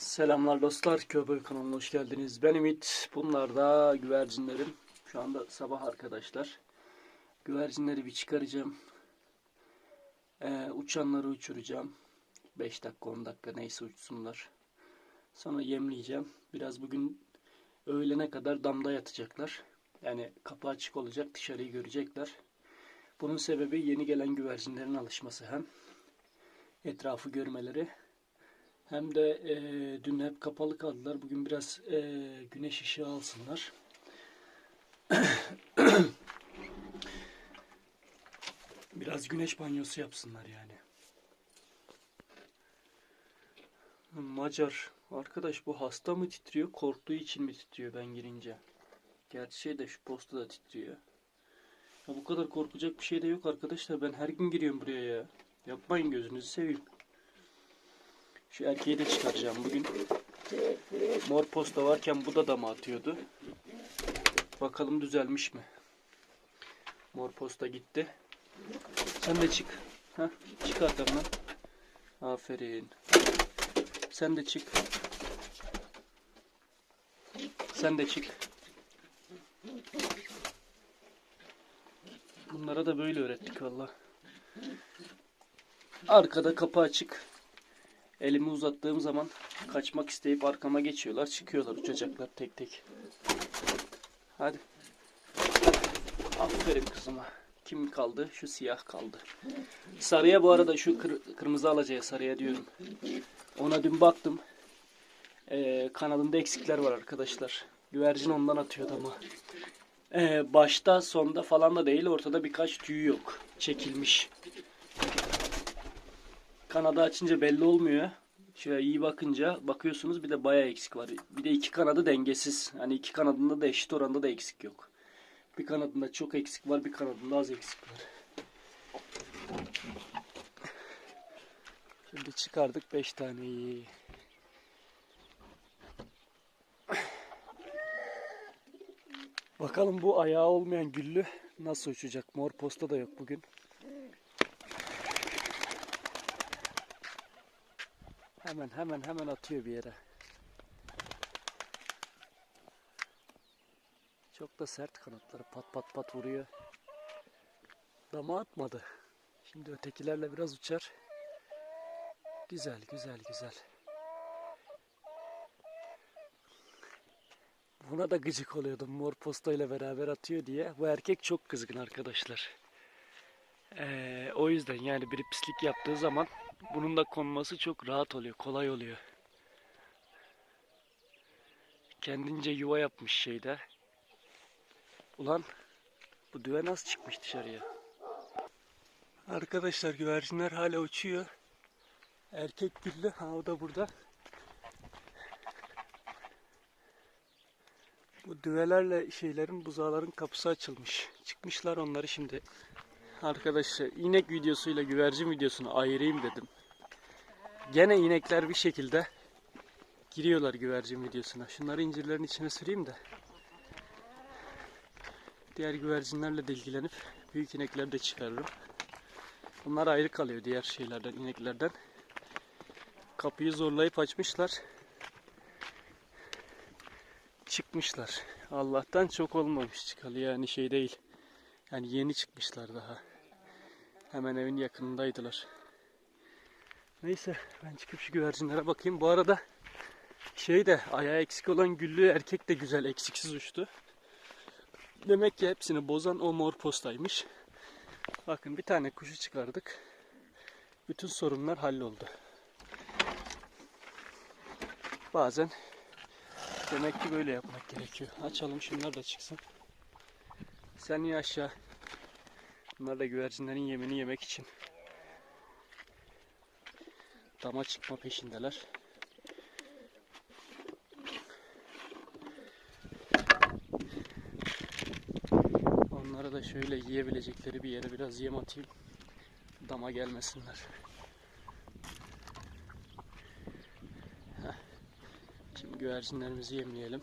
Selamlar dostlar, Köpek kanalına hoş geldiniz. Ben Ümit, bunlar da güvercinlerim. Şu anda sabah arkadaşlar. Güvercinleri bir çıkaracağım. Ee, uçanları uçuracağım. 5 dakika 10 dakika neyse uçsunlar. Sonra yemleyeceğim. Biraz bugün öğlene kadar damda yatacaklar. Yani kapı açık olacak, dışarıyı görecekler. Bunun sebebi yeni gelen güvercinlerin alışması hem. Etrafı görmeleri. Hem de e, dün hep kapalı kaldılar. Bugün biraz e, güneş ışığı alsınlar. biraz güneş banyosu yapsınlar yani. Macar. Arkadaş bu hasta mı titriyor? Korktuğu için mi titriyor ben girince? Gerçi şey de şu posta da titriyor. Ya bu kadar korkacak bir şey de yok arkadaşlar. Ben her gün giriyorum buraya ya. Yapmayın gözünüzü seveyim. Şu erkeği de çıkaracağım bugün. Mor posta varken bu da dama atıyordu. Bakalım düzelmiş mi? Mor posta gitti. Sen de çık. Heh, çık arkamdan. Aferin. Sen de çık. Sen de çık. Bunlara da böyle öğrettik valla. Arkada kapı açık. Elimi uzattığım zaman kaçmak isteyip arkama geçiyorlar. Çıkıyorlar uçacaklar tek tek. Hadi. Aferin kızıma. Kim kaldı? Şu siyah kaldı. Sarıya bu arada şu kır- kırmızı alacaya sarıya diyorum. Ona dün baktım. Ee, kanadında eksikler var arkadaşlar. Güvercin ondan atıyordu ama. Ee, başta sonda falan da değil ortada birkaç tüy yok. Çekilmiş. Kanadı açınca belli olmuyor. Şöyle iyi bakınca bakıyorsunuz bir de bayağı eksik var. Bir de iki kanadı dengesiz. Hani iki kanadında da eşit oranda da eksik yok. Bir kanadında çok eksik var, bir kanadında az eksik var. Şimdi çıkardık 5 taneyi. Bakalım bu ayağı olmayan güllü nasıl uçacak? Mor posta da yok bugün. Hemen hemen hemen atıyor bir yere. Çok da sert kanatları pat pat pat vuruyor. Dama atmadı. Şimdi ötekilerle biraz uçar. Güzel güzel güzel. Buna da gıcık oluyordum mor postayla beraber atıyor diye. Bu erkek çok kızgın arkadaşlar. Ee, o yüzden yani biri pislik yaptığı zaman bunun da konması çok rahat oluyor, kolay oluyor. Kendince yuva yapmış şeyde. Ulan bu düve nasıl çıkmış dışarıya? Arkadaşlar güvercinler hala uçuyor. Erkek güllü ha o da burada. Bu düvelerle şeylerin buzağların kapısı açılmış. Çıkmışlar onları şimdi. Arkadaşlar inek videosuyla güvercin videosunu ayırayım dedim. Gene inekler bir şekilde giriyorlar güvercin videosuna. Şunları incirlerin içine süreyim de. Diğer güvercinlerle de ilgilenip büyük inekleri de çıkarırım. Bunlar ayrı kalıyor diğer şeylerden, ineklerden. Kapıyı zorlayıp açmışlar. Çıkmışlar. Allah'tan çok olmamış çıkalı yani şey değil. Yani yeni çıkmışlar daha. Hemen evin yakınındaydılar. Neyse ben çıkıp şu güvercinlere bakayım. Bu arada şey de ayağı eksik olan güllü erkek de güzel eksiksiz uçtu. Demek ki hepsini bozan o mor postaymış. Bakın bir tane kuşu çıkardık. Bütün sorunlar halloldu. Bazen demek ki böyle yapmak gerekiyor. Açalım şunlar da çıksın. Sen niye aşağı? Bunlar da güvercinlerin yemini yemek için. Dama çıkma peşindeler. Onlara da şöyle yiyebilecekleri bir yere biraz yem atayım. Dama gelmesinler. Şimdi güvercinlerimizi yemleyelim.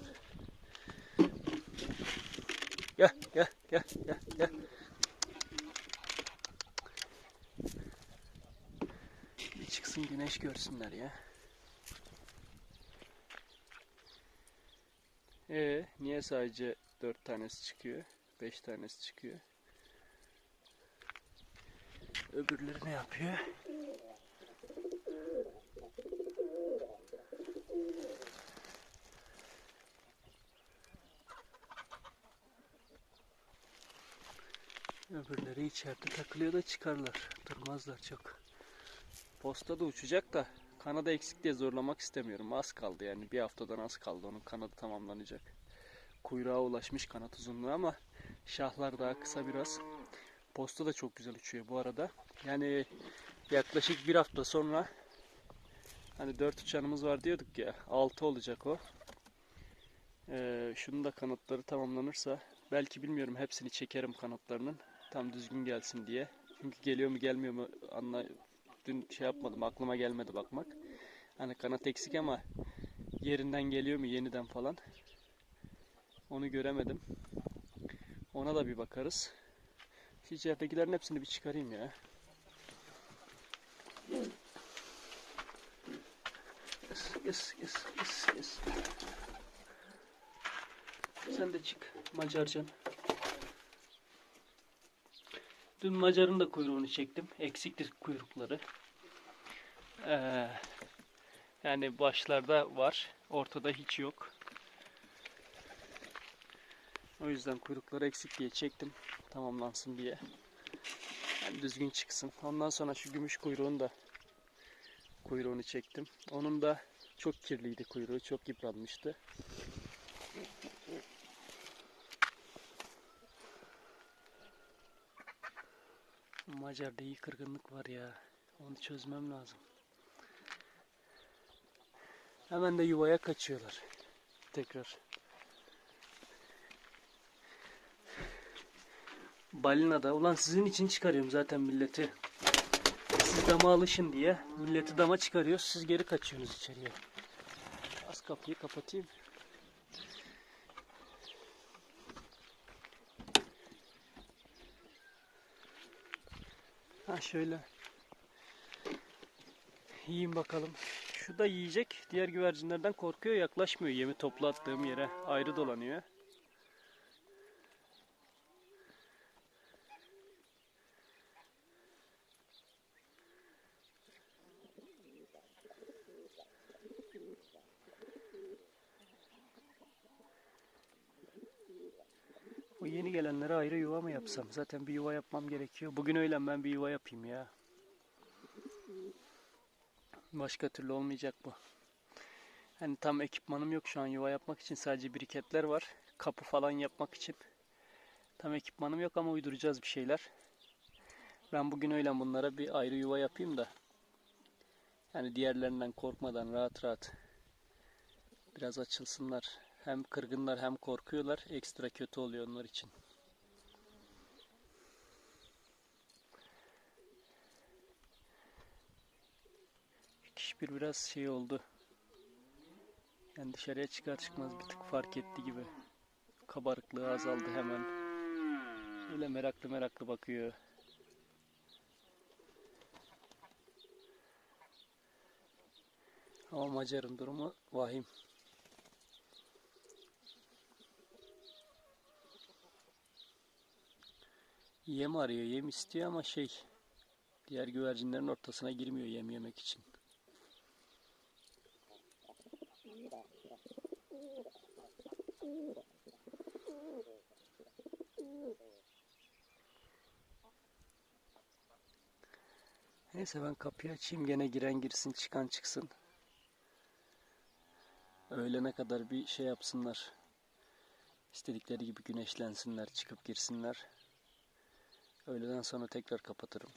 Gel gel gel gel gel. Güneş görsünler ya. Ee, niye sadece 4 tanesi çıkıyor? 5 tanesi çıkıyor. Öbürleri ne yapıyor? Öbürleri içeride takılıyor da çıkarlar. Durmazlar çok. Posta da uçacak da kanadı eksik diye zorlamak istemiyorum. Az kaldı yani bir haftadan az kaldı onun kanadı tamamlanacak. Kuyruğa ulaşmış kanat uzunluğu ama şahlar daha kısa biraz. Posta da çok güzel uçuyor bu arada. Yani yaklaşık bir hafta sonra hani 4 uçanımız var diyorduk ya 6 olacak o. Ee, şunun da kanatları tamamlanırsa belki bilmiyorum hepsini çekerim kanatlarının tam düzgün gelsin diye. Çünkü geliyor mu gelmiyor mu anla dün şey yapmadım aklıma gelmedi bakmak. Hani kanat eksik ama yerinden geliyor mu yeniden falan. Onu göremedim. Ona da bir bakarız. Şu içeridekilerin hepsini bir çıkarayım ya. Yes, yes, yes, yes, yes. Sen de çık Macarcan. Dün Macar'ın da kuyruğunu çektim. Eksiktir kuyrukları. Ee, yani başlarda var. Ortada hiç yok. O yüzden kuyrukları eksik diye çektim. Tamamlansın diye. Yani düzgün çıksın. Ondan sonra şu gümüş kuyruğun da kuyruğunu çektim. Onun da çok kirliydi kuyruğu. Çok yıpranmıştı. Macar'da iyi kırgınlık var ya. Onu çözmem lazım. Hemen de yuvaya kaçıyorlar. Tekrar. Balinada. Ulan sizin için çıkarıyorum zaten milleti. Siz dama alışın diye. Milleti dama çıkarıyor. Siz geri kaçıyorsunuz içeriye. Az kapıyı kapatayım. Ha şöyle. Yiyin bakalım. Şu da yiyecek. Diğer güvercinlerden korkuyor. Yaklaşmıyor yemi toplattığım yere. Ayrı dolanıyor. O yeni gelenlere ayrı yuva mı yapsam? Zaten bir yuva yapmam gerekiyor. Bugün öğlen ben bir yuva yapayım ya. Başka türlü olmayacak bu. Hani tam ekipmanım yok şu an yuva yapmak için. Sadece biriketler var. Kapı falan yapmak için. Tam ekipmanım yok ama uyduracağız bir şeyler. Ben bugün öğlen bunlara bir ayrı yuva yapayım da. Yani diğerlerinden korkmadan rahat rahat biraz açılsınlar. Hem kırgınlar hem korkuyorlar. Ekstra kötü oluyor onlar için. Bir biraz şey oldu. Yani dışarıya çıkar çıkmaz bir tık fark etti gibi. Kabarıklığı azaldı hemen. Öyle meraklı meraklı bakıyor. Ama Macar'ın durumu vahim. Yem arıyor, yem istiyor ama şey diğer güvercinlerin ortasına girmiyor yem yemek için. Neyse ben kapıyı açayım gene giren girsin çıkan çıksın. Öğlene kadar bir şey yapsınlar. İstedikleri gibi güneşlensinler, çıkıp girsinler. Öğleden sonra tekrar kapatırım.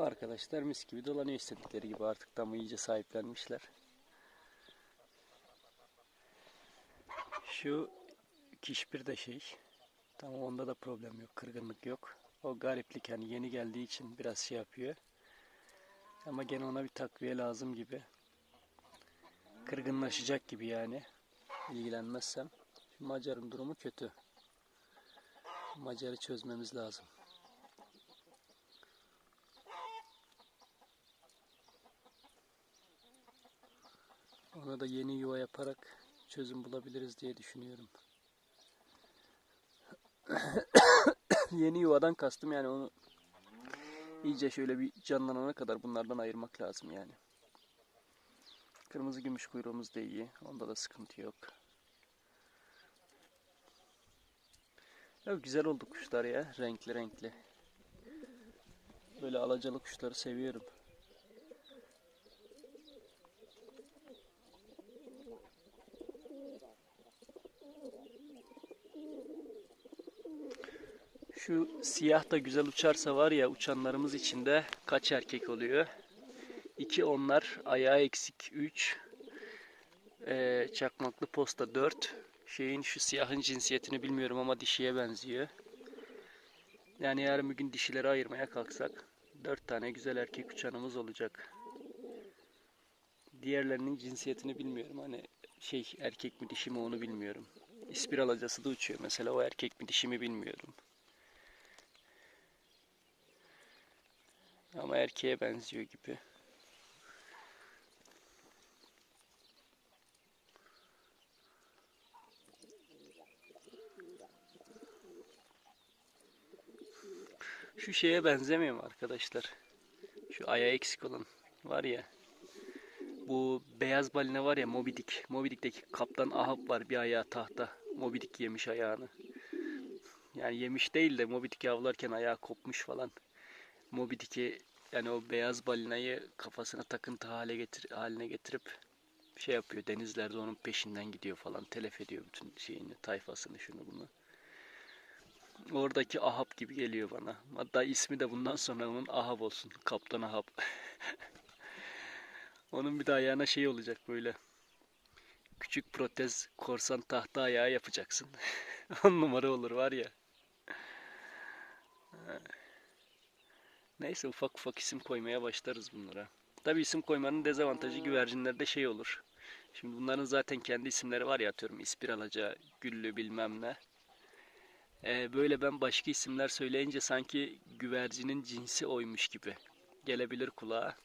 Arkadaşlar mis gibi dolanıyor istedikleri gibi artık damı iyice sahiplenmişler. Şu kişpir de şey. Tamam onda da problem yok. Kırgınlık yok. O gariplik yani yeni geldiği için biraz şey yapıyor. Ama gene ona bir takviye lazım gibi. Kırgınlaşacak gibi yani. İlgilenmezsem. Şu Macar'ın durumu kötü. Macar'ı çözmemiz lazım. Ona da yeni yuva yaparak çözüm bulabiliriz diye düşünüyorum. yeni yuvadan kastım yani onu iyice şöyle bir canlanana kadar bunlardan ayırmak lazım yani. Kırmızı gümüş kuyruğumuz da iyi. Onda da sıkıntı yok. Ya güzel oldu kuşlar ya. Renkli renkli. Böyle alacalı kuşları seviyorum. Şu siyah da güzel uçarsa var ya uçanlarımız içinde kaç erkek oluyor? 2 onlar, ayağı eksik 3, ee, çakmaklı posta 4. Şeyin şu siyahın cinsiyetini bilmiyorum ama dişiye benziyor. Yani yarın bir gün dişileri ayırmaya kalksak 4 tane güzel erkek uçanımız olacak. Diğerlerinin cinsiyetini bilmiyorum. Hani şey erkek mi dişi mi onu bilmiyorum. İspiral acası da uçuyor mesela o erkek mi dişi mi bilmiyorum. Ama erkeğe benziyor gibi. Şu şeye benzemiyor mu arkadaşlar? Şu ayağı eksik olan var ya. Bu beyaz balina var ya Moby Dick. Moby Dick'teki kaptan Ahab var bir ayağı tahta. Moby Dick yemiş ayağını. Yani yemiş değil de Moby Dick'i avlarken ayağı kopmuş falan. Moby Dick'i yani o beyaz balinayı kafasına takıntı hale getir haline getirip şey yapıyor. Denizlerde onun peşinden gidiyor falan. Telef ediyor bütün şeyini, tayfasını, şunu bunu. Oradaki Ahab gibi geliyor bana. Hatta ismi de bundan sonra onun Ahab olsun. Kaptan Ahab. onun bir de ayağına şey olacak böyle. Küçük protez korsan tahta ayağı yapacaksın. On numara olur var ya. Neyse ufak ufak isim koymaya başlarız bunlara. Tabi isim koymanın dezavantajı güvercinlerde şey olur. Şimdi bunların zaten kendi isimleri var ya atıyorum İspiralaca, Güllü bilmem ne. Ee, böyle ben başka isimler söyleyince sanki güvercinin cinsi oymuş gibi gelebilir kulağa.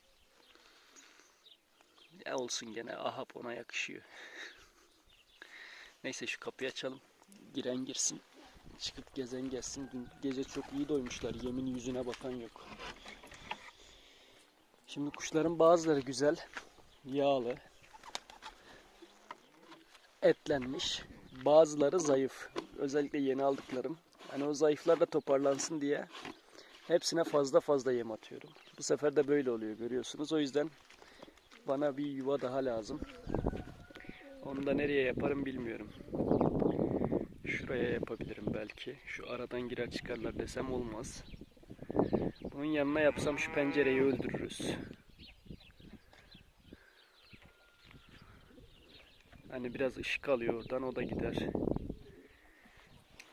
Ya olsun gene Ahab ona yakışıyor. Neyse şu kapıyı açalım. Giren girsin. Çıkıp gezen gelsin. Dün gece çok iyi doymuşlar. Yemin yüzüne bakan yok. Şimdi kuşların bazıları güzel. Yağlı. Etlenmiş. Bazıları zayıf. Özellikle yeni aldıklarım. Hani o zayıflar da toparlansın diye hepsine fazla fazla yem atıyorum. Bu sefer de böyle oluyor görüyorsunuz. O yüzden bana bir yuva daha lazım. Onu da nereye yaparım bilmiyorum. Şuraya yapabilirim belki. Şu aradan girer çıkarlar desem olmaz. Bunun yanına yapsam şu pencereyi öldürürüz. Hani biraz ışık alıyor oradan o da gider.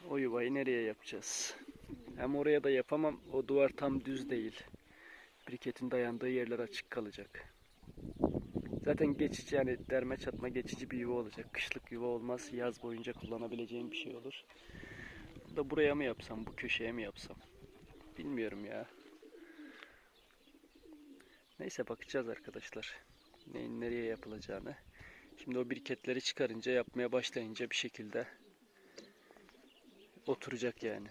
O yuvayı nereye yapacağız? Hem oraya da yapamam. O duvar tam düz değil. Briketin dayandığı yerler açık kalacak. Zaten geçici yani derme çatma geçici bir yuva olacak. Kışlık yuva olmaz. Yaz boyunca kullanabileceğim bir şey olur. Da buraya mı yapsam, bu köşeye mi yapsam? Bilmiyorum ya. Neyse bakacağız arkadaşlar. Neyin nereye yapılacağını. Şimdi o biriketleri çıkarınca yapmaya başlayınca bir şekilde oturacak yani.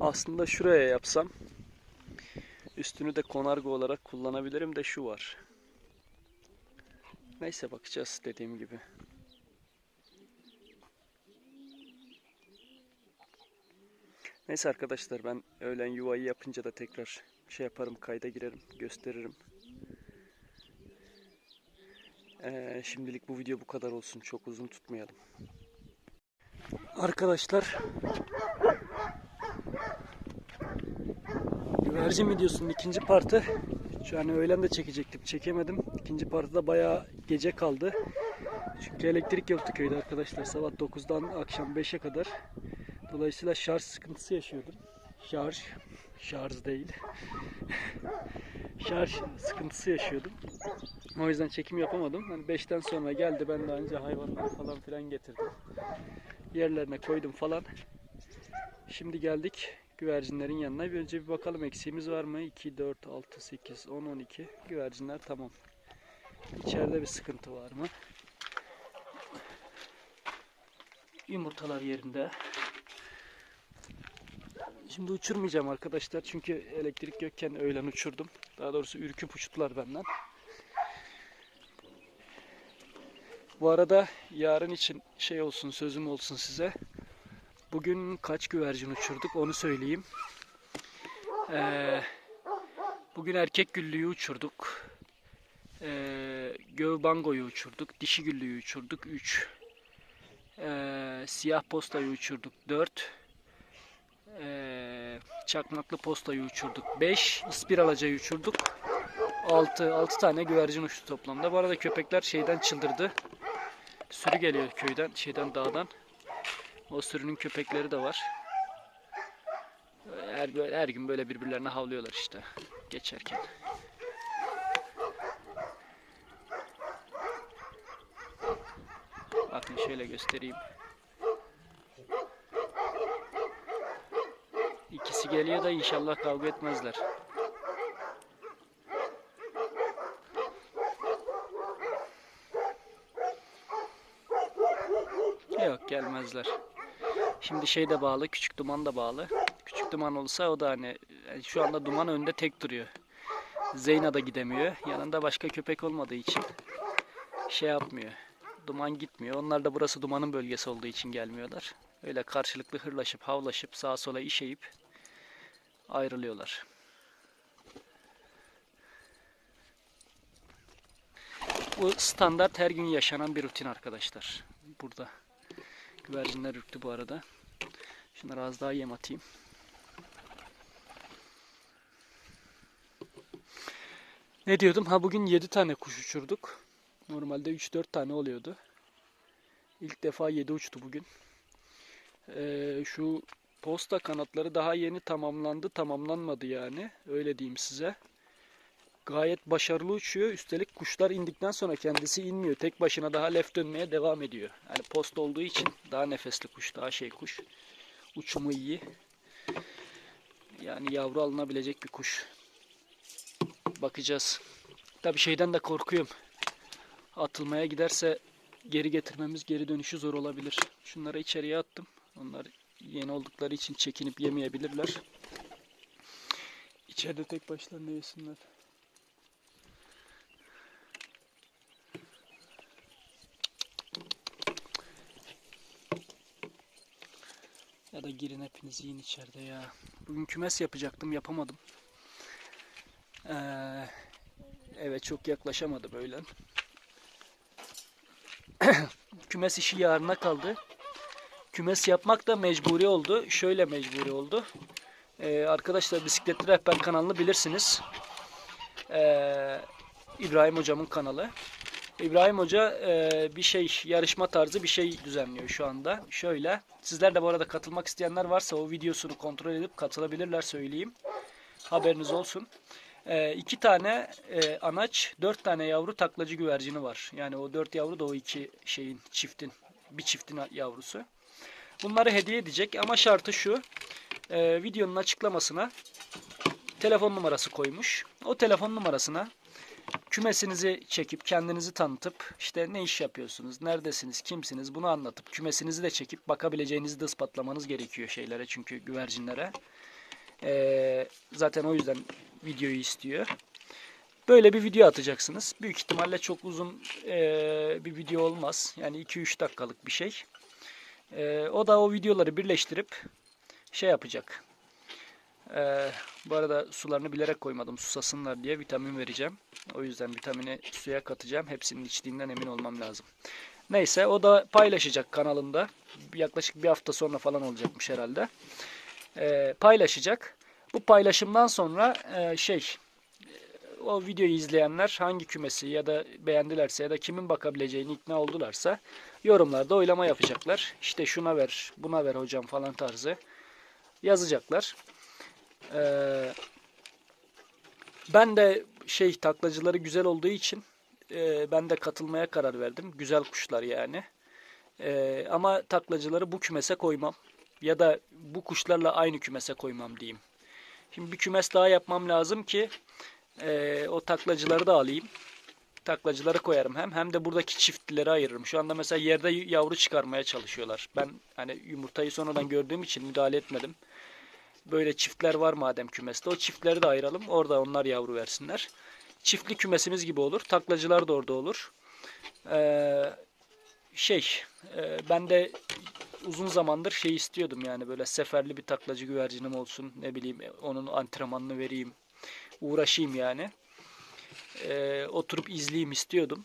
Aslında şuraya yapsam üstünü de konargo olarak kullanabilirim de şu var. Neyse bakacağız dediğim gibi. Neyse arkadaşlar ben öğlen yuvayı yapınca da tekrar şey yaparım kayda girerim gösteririm. Ee, şimdilik bu video bu kadar olsun. Çok uzun tutmayalım. Arkadaşlar Güvercin videosunun ikinci partı şu an öğlen de çekecektim. Çekemedim. İkinci partı da bayağı gece kaldı. Çünkü elektrik yoktu köyde arkadaşlar. Sabah 9'dan akşam 5'e kadar. Dolayısıyla şarj sıkıntısı yaşıyordum. Şarj, şarj değil. şarj sıkıntısı yaşıyordum. O yüzden çekim yapamadım. Hani 5'ten sonra geldi ben daha önce hayvanları falan filan getirdim. Yerlerine koydum falan. Şimdi geldik güvercinlerin yanına. Bir önce bir bakalım eksiğimiz var mı? 2, 4, 6, 8, 10, 12. Güvercinler tamam. İçeride bir sıkıntı var mı? Yumurtalar yerinde. Şimdi uçurmayacağım arkadaşlar çünkü elektrik yokken öğlen uçurdum. Daha doğrusu ürküp uçtular benden. Bu arada yarın için şey olsun sözüm olsun size. Bugün kaç güvercin uçurduk onu söyleyeyim. Ee, bugün erkek güllüyü uçurduk. Ee, gövbangoyu uçurduk. Dişi güllüyü uçurduk 3. Ee, siyah postayı uçurduk 4. Ee, çakmaklı postayı uçurduk 5. İspiralacayı uçurduk 6. 6 tane güvercin uçtu toplamda. Bu arada köpekler şeyden çıldırdı. Sürü geliyor köyden, şeyden dağdan. O sürünün köpekleri de var. Her, her gün böyle birbirlerine havlıyorlar işte geçerken. Bakın şöyle göstereyim. İkisi geliyor da inşallah kavga etmezler. Yok gelmezler. Şimdi şey de bağlı, küçük duman da bağlı. Küçük duman olsa o da hani şu anda duman önde tek duruyor. Zeyna da gidemiyor. Yanında başka köpek olmadığı için şey yapmıyor. Duman gitmiyor. Onlar da burası dumanın bölgesi olduğu için gelmiyorlar. Öyle karşılıklı hırlaşıp, havlaşıp, sağa sola işeyip ayrılıyorlar. Bu standart her gün yaşanan bir rutin arkadaşlar. Burada. Güvercinler ürktü bu arada. Şunlara az daha yem atayım. Ne diyordum? Ha bugün 7 tane kuş uçurduk. Normalde 3-4 tane oluyordu. İlk defa 7 uçtu bugün. Ee, şu posta kanatları daha yeni tamamlandı. Tamamlanmadı yani. Öyle diyeyim size. Gayet başarılı uçuyor. Üstelik kuşlar indikten sonra kendisi inmiyor. Tek başına daha lef dönmeye devam ediyor. Yani post olduğu için daha nefesli kuş, daha şey kuş. Uçumu iyi. Yani yavru alınabilecek bir kuş. Bakacağız. Tabi şeyden de korkuyorum. Atılmaya giderse geri getirmemiz, geri dönüşü zor olabilir. Şunları içeriye attım. Onlar yeni oldukları için çekinip yemeyebilirler. İçeride tek başlarına yesinler. Ya da girin hepiniz yiyin içeride ya. Bugün kümes yapacaktım yapamadım. Ee, evet çok yaklaşamadı böyle. kümes işi yarına kaldı. Kümes yapmak da mecburi oldu. Şöyle mecburi oldu. Ee, arkadaşlar Bisikletli Rehber kanalını bilirsiniz. Ee, İbrahim hocamın kanalı. İbrahim Hoca e, bir şey yarışma tarzı bir şey düzenliyor şu anda. Şöyle. Sizler de bu arada katılmak isteyenler varsa o videosunu kontrol edip katılabilirler söyleyeyim. Haberiniz olsun. E, iki tane e, anaç, dört tane yavru taklacı güvercini var. Yani o dört yavru da o iki şeyin çiftin, bir çiftin yavrusu. Bunları hediye edecek ama şartı şu. E, videonun açıklamasına telefon numarası koymuş. O telefon numarasına kümesinizi çekip kendinizi tanıtıp işte ne iş yapıyorsunuz, neredesiniz, kimsiniz bunu anlatıp kümesinizi de çekip bakabileceğinizi de ispatlamanız gerekiyor şeylere çünkü güvercinlere. Ee, zaten o yüzden videoyu istiyor. Böyle bir video atacaksınız. Büyük ihtimalle çok uzun e, bir video olmaz. Yani 2-3 dakikalık bir şey. E, o da o videoları birleştirip şey yapacak. Ee, bu arada sularını bilerek koymadım susasınlar diye vitamin vereceğim. O yüzden vitamini suya katacağım. Hepsinin içtiğinden emin olmam lazım. Neyse o da paylaşacak kanalında. Yaklaşık bir hafta sonra falan olacakmış herhalde. Ee, paylaşacak. Bu paylaşımdan sonra e, şey o videoyu izleyenler hangi kümesi ya da beğendilerse ya da kimin bakabileceğini ikna oldularsa yorumlarda oylama yapacaklar. İşte şuna ver, buna ver hocam falan tarzı yazacaklar. Ee, ben de şey taklacıları güzel olduğu için e, ben de katılmaya karar verdim. Güzel kuşlar yani. E, ama taklacıları bu kümese koymam. Ya da bu kuşlarla aynı kümese koymam diyeyim. Şimdi bir kümes daha yapmam lazım ki e, o taklacıları da alayım. Taklacıları koyarım hem hem de buradaki çiftlileri ayırırım. Şu anda mesela yerde yavru çıkarmaya çalışıyorlar. Ben hani yumurtayı sonradan gördüğüm için müdahale etmedim. Böyle çiftler var madem kümeste. O çiftleri de ayıralım. Orada onlar yavru versinler. Çiftli kümesimiz gibi olur. Taklacılar da orada olur. Ee, şey e, ben de uzun zamandır şey istiyordum yani böyle seferli bir taklacı güvercinim olsun. Ne bileyim onun antrenmanını vereyim. Uğraşayım yani. Ee, oturup izleyeyim istiyordum.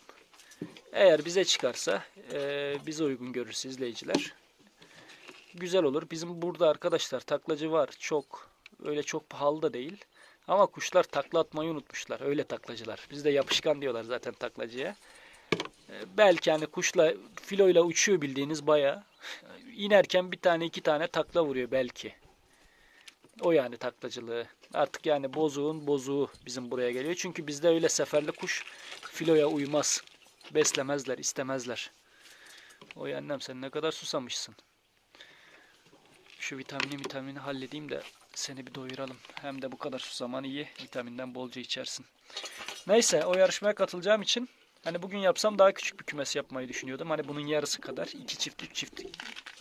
Eğer bize çıkarsa e, bize uygun görürse izleyiciler güzel olur. Bizim burada arkadaşlar taklacı var çok. Öyle çok pahalı da değil. Ama kuşlar takla atmayı unutmuşlar. Öyle taklacılar. Bizde yapışkan diyorlar zaten taklacıya. Ee, Belki hani kuşla filoyla uçuyor bildiğiniz baya. İnerken bir tane iki tane takla vuruyor belki. O yani taklacılığı. Artık yani bozuğun bozuğu bizim buraya geliyor. Çünkü bizde öyle seferli kuş filoya uymaz. Beslemezler, istemezler. O annem sen ne kadar susamışsın. Şu vitamini vitamini halledeyim de seni bir doyuralım. Hem de bu kadar su zaman iyi. Vitaminden bolca içersin. Neyse o yarışmaya katılacağım için hani bugün yapsam daha küçük bir kümes yapmayı düşünüyordum. Hani bunun yarısı kadar. iki çift, üç çift.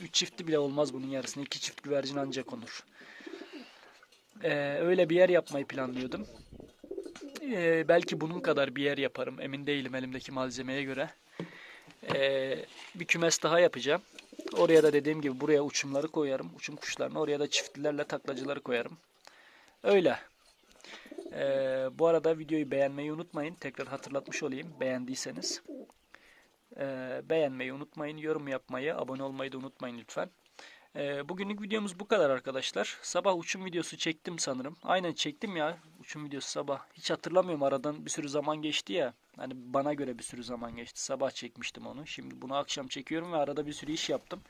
Üç çifti bile olmaz bunun yarısını. iki çift güvercin ancak konur. Ee, öyle bir yer yapmayı planlıyordum. Ee, belki bunun kadar bir yer yaparım. Emin değilim elimdeki malzemeye göre. Ee, bir kümes daha yapacağım. Oraya da dediğim gibi buraya uçumları koyarım. Uçum kuşlarını. Oraya da çiftlilerle taklacıları koyarım. Öyle. Ee, bu arada videoyu beğenmeyi unutmayın. Tekrar hatırlatmış olayım. Beğendiyseniz. Ee, beğenmeyi unutmayın. Yorum yapmayı, abone olmayı da unutmayın lütfen. Ee, bugünlük videomuz bu kadar arkadaşlar. Sabah uçum videosu çektim sanırım. Aynen çektim ya uçum videosu sabah. Hiç hatırlamıyorum aradan bir sürü zaman geçti ya. Hani bana göre bir sürü zaman geçti. Sabah çekmiştim onu. Şimdi bunu akşam çekiyorum ve arada bir sürü iş yaptım.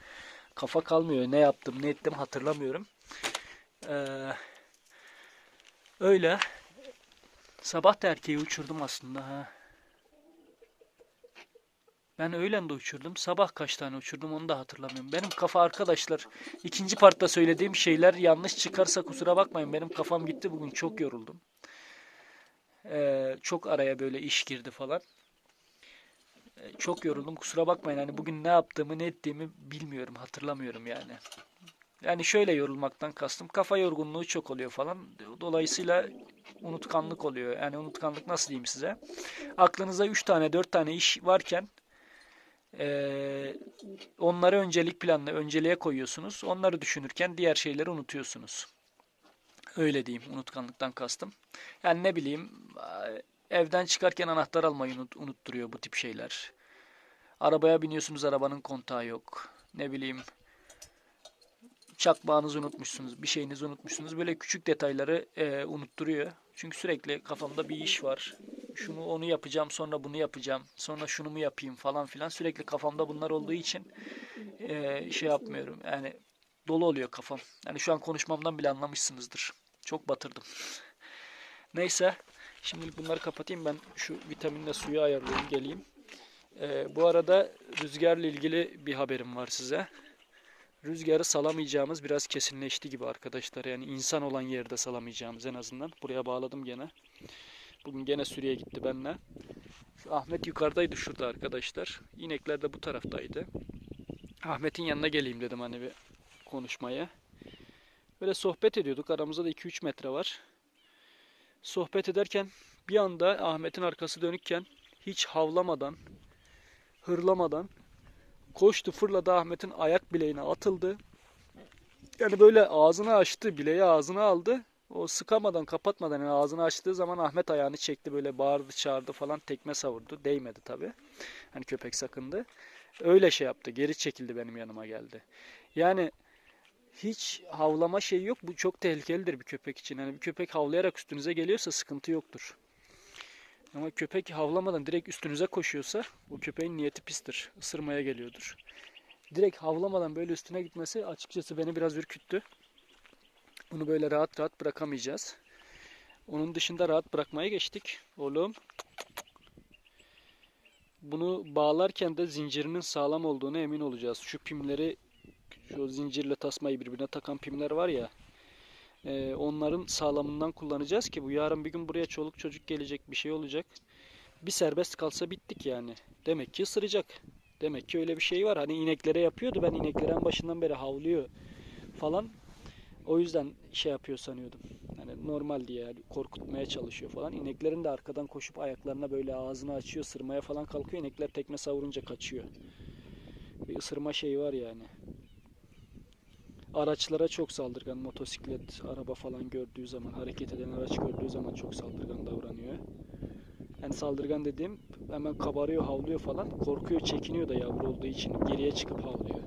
Kafa kalmıyor. Ne yaptım, ne ettim hatırlamıyorum. Ee, öyle. Sabah da erkeği uçurdum aslında ha. Ben öğlen de uçurdum. Sabah kaç tane uçurdum onu da hatırlamıyorum. Benim kafa arkadaşlar ikinci partta söylediğim şeyler yanlış çıkarsa kusura bakmayın. Benim kafam gitti bugün çok yoruldum. Ee, çok araya böyle iş girdi falan. Ee, çok yoruldum kusura bakmayın. Hani bugün ne yaptığımı ne ettiğimi bilmiyorum hatırlamıyorum yani. Yani şöyle yorulmaktan kastım kafa yorgunluğu çok oluyor falan. Dolayısıyla unutkanlık oluyor. Yani unutkanlık nasıl diyeyim size? Aklınıza 3 tane 4 tane iş varken ee, onları öncelik planla önceliğe koyuyorsunuz. Onları düşünürken diğer şeyleri unutuyorsunuz. Öyle diyeyim unutkanlıktan kastım. Yani ne bileyim evden çıkarken anahtar almayı unut, unutturuyor bu tip şeyler. Arabaya biniyorsunuz arabanın kontağı yok. Ne bileyim çakmağınızı unutmuşsunuz, bir şeyinizi unutmuşsunuz. Böyle küçük detayları e, unutturuyor. Çünkü sürekli kafamda bir iş var. Şunu onu yapacağım, sonra bunu yapacağım, sonra şunu mu yapayım falan filan. Sürekli kafamda bunlar olduğu için e, şey yapmıyorum. Yani dolu oluyor kafam. Yani şu an konuşmamdan bile anlamışsınızdır. Çok batırdım. Neyse, şimdilik bunları kapatayım. Ben şu vitaminle suyu ayarlayayım, geleyim. E, bu arada rüzgarla ilgili bir haberim var size rüzgarı salamayacağımız biraz kesinleşti gibi arkadaşlar. Yani insan olan yerde salamayacağımız en azından. Buraya bağladım gene. Bugün gene sürüye gitti benimle. Şu Ahmet yukarıdaydı şurada arkadaşlar. İnekler de bu taraftaydı. Ahmet'in yanına geleyim dedim hani bir konuşmaya. Böyle sohbet ediyorduk. Aramızda da 2-3 metre var. Sohbet ederken bir anda Ahmet'in arkası dönükken hiç havlamadan, hırlamadan koştu fırladı Ahmet'in ayak bileğine atıldı. Yani böyle ağzını açtı, bileği ağzına aldı. O sıkamadan, kapatmadan yani ağzını açtığı zaman Ahmet ayağını çekti böyle bağırdı, çağırdı falan tekme savurdu. Değmedi tabi. Hani köpek sakındı. Öyle şey yaptı. Geri çekildi benim yanıma geldi. Yani hiç havlama şey yok. Bu çok tehlikelidir bir köpek için. Yani bir köpek havlayarak üstünüze geliyorsa sıkıntı yoktur. Ama köpek havlamadan direkt üstünüze koşuyorsa o köpeğin niyeti pistir. Isırmaya geliyordur. Direkt havlamadan böyle üstüne gitmesi açıkçası beni biraz ürküttü. Bunu böyle rahat rahat bırakamayacağız. Onun dışında rahat bırakmaya geçtik. Oğlum. Bunu bağlarken de zincirinin sağlam olduğunu emin olacağız. Şu pimleri, şu zincirle tasmayı birbirine takan pimler var ya. e, onların sağlamından kullanacağız ki bu yarın bir gün buraya çoluk çocuk gelecek bir şey olacak. Bir serbest kalsa bittik yani. Demek ki ısıracak. Demek ki öyle bir şey var. Hani ineklere yapıyordu. Ben ineklerin başından beri havlıyor falan. O yüzden şey yapıyor sanıyordum. Hani normal diye yani korkutmaya çalışıyor falan. İneklerin de arkadan koşup ayaklarına böyle ağzını açıyor, sırmaya falan kalkıyor. İnekler tekme savurunca kaçıyor. Bir ısırma şeyi var yani. Araçlara çok saldırgan. Motosiklet, araba falan gördüğü zaman, hareket eden araç gördüğü zaman çok saldırgan davranıyor. Yani saldırgan dediğim hemen kabarıyor, havlıyor falan. Korkuyor, çekiniyor da yavru olduğu için geriye çıkıp havlıyor.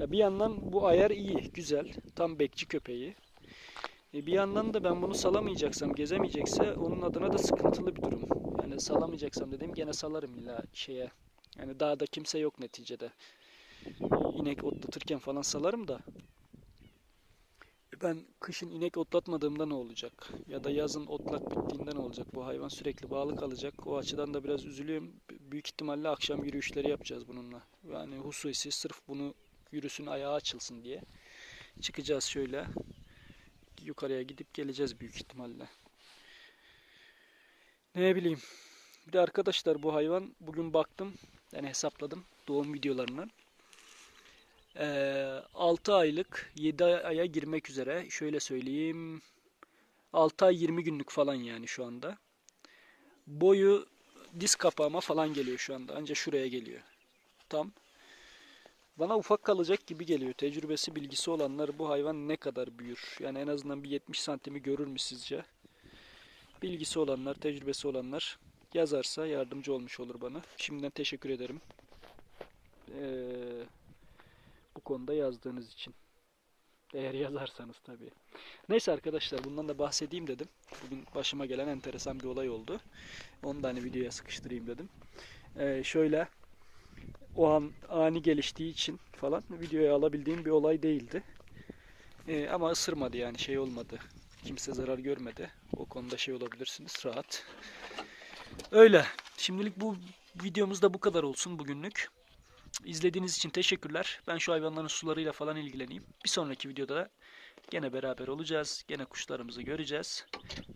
Ya bir yandan bu ayar iyi, güzel. Tam bekçi köpeği. E bir yandan da ben bunu salamayacaksam, gezemeyecekse onun adına da sıkıntılı bir durum. Yani salamayacaksam dediğim gene salarım illa şeye. Yani dağda kimse yok neticede. İnek otlatırken falan salarım da. Ben kışın inek otlatmadığımda ne olacak? Ya da yazın otlak bittiğinde ne olacak? Bu hayvan sürekli bağlı kalacak. O açıdan da biraz üzülüyorum. Büyük ihtimalle akşam yürüyüşleri yapacağız bununla. Yani hususi sırf bunu yürüsün ayağı açılsın diye. Çıkacağız şöyle. Yukarıya gidip geleceğiz büyük ihtimalle. Ne bileyim. Bir de arkadaşlar bu hayvan bugün baktım. Yani hesapladım doğum videolarından. Ee, 6 aylık 7 aya girmek üzere. Şöyle söyleyeyim. 6 ay 20 günlük falan yani şu anda. Boyu diz kapağıma falan geliyor şu anda. Anca şuraya geliyor. Tam. Bana ufak kalacak gibi geliyor. Tecrübesi, bilgisi olanlar bu hayvan ne kadar büyür? Yani en azından bir 70 santimi görür mü sizce? Bilgisi olanlar, tecrübesi olanlar yazarsa yardımcı olmuş olur bana. Şimdiden teşekkür ederim. Ee, bu konuda yazdığınız için. Eğer yazarsanız tabii. Neyse arkadaşlar bundan da bahsedeyim dedim. Bugün başıma gelen enteresan bir olay oldu. Onu da hani videoya sıkıştırayım dedim. Ee, şöyle o an ani geliştiği için falan videoya alabildiğim bir olay değildi. Ee, ama ısırmadı yani şey olmadı. Kimse zarar görmedi. O konuda şey olabilirsiniz rahat. Öyle. Şimdilik bu videomuz da bu kadar olsun bugünlük. İzlediğiniz için teşekkürler. Ben şu hayvanların sularıyla falan ilgileneyim. Bir sonraki videoda da gene beraber olacağız. Gene kuşlarımızı göreceğiz.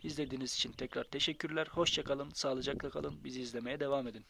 İzlediğiniz için tekrar teşekkürler. Hoşçakalın, sağlıcakla kalın. Bizi izlemeye devam edin.